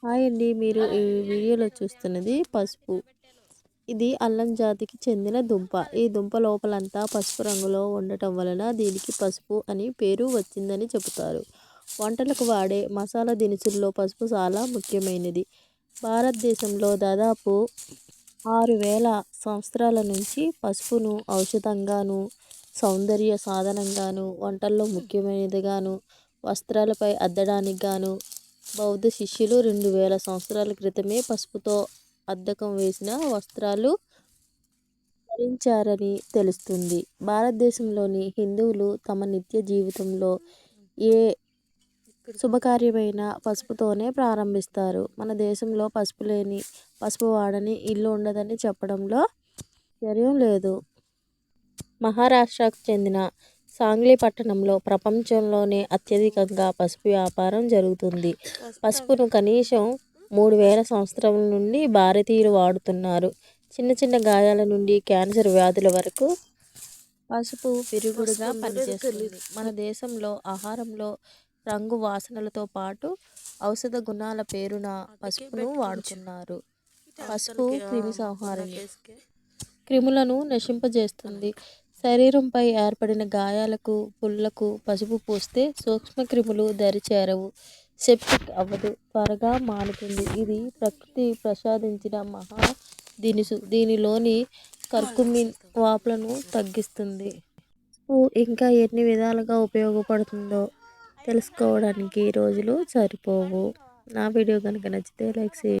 Hi అండి. మీరు ఈ వీడియోలో చూస్తున్నది పసుపు. ఇది అల్లం జాతికి చెందిన దుంప. ఈ దుంప లోపలంతా పసుపు రంగులో ఉండటం వలన దీనికి పసుపు అని పేరు వచ్చిందని చెబుతారు. వంటలకు వాడే మసాలా దినుసుల్లో పసుపు చాలా ముఖ్యమైనది. భారతదేశంలో దాదాపు ఆరు వేల సంవత్సరాల నుంచి పసుపును ఔషధంగాను సౌందర్య సాధనంగాను వంటల్లో ముఖ్యమైనదిగాను వస్త్రాలపై అద్దడానికి గాను బౌద్ధ శిష్యులు రెండు వేల సంవత్సరాల క్రితమే పసుపుతో అద్దకం వేసిన వస్త్రాలు ధరించారని తెలుస్తుంది. భారతదేశంలోని హిందువులు తమ నిత్య జీవితంలో ఏ శుభకార్యమైన పసుపుతోనే ప్రారంభిస్తారు. మన దేశంలో పసుపు లేని పసుపు వాడని ఇల్లు ఉండదని చెప్పడంలో చర్యం లేదు. మహారాష్ట్రకు చెందిన సాంగ్లీ పట్టణంలో ప్రపంచంలోనే అత్యధికంగా పసుపు వ్యాపారం జరుగుతుంది. పసుపును కనీసం మూడు వేల సంవత్సరాల నుండి భారతీయులు వాడుతున్నారు. చిన్న చిన్న గాయాల నుండి క్యాన్సర్ వ్యాధుల వరకు పసుపు విరుగుడుగా పనిచేస్తుంది. మన దేశంలో ఆహారంలో రంగు వాసనలతో పాటు ఔషధ గుణాల పేరున పసుపును వాడుతున్నారు. పసుపు క్రిమి సంహారిణి క్రిములను నశింపజేస్తుంది. శరీరంపై ఏర్పడిన గాయాలకు పుళ్ళకు పసుపు పూస్తే సూక్ష్మక్రిములు దరిచేరవు. సెప్టిక్ అవ్వదు. త్వరగా మానుతుంది. ఇది ప్రకృతి ప్రసాదించిన మహా దినుసు. దీనిలోని కర్కుమిన్ వాపులను తగ్గిస్తుంది. ఇంకా ఎన్ని విధాలుగా ఉపయోగపడుతుందో తెలుసుకోవడానికి రోజులు సరిపోవు. నా వీడియో కనుక నచ్చితే లైక్ చేయండి.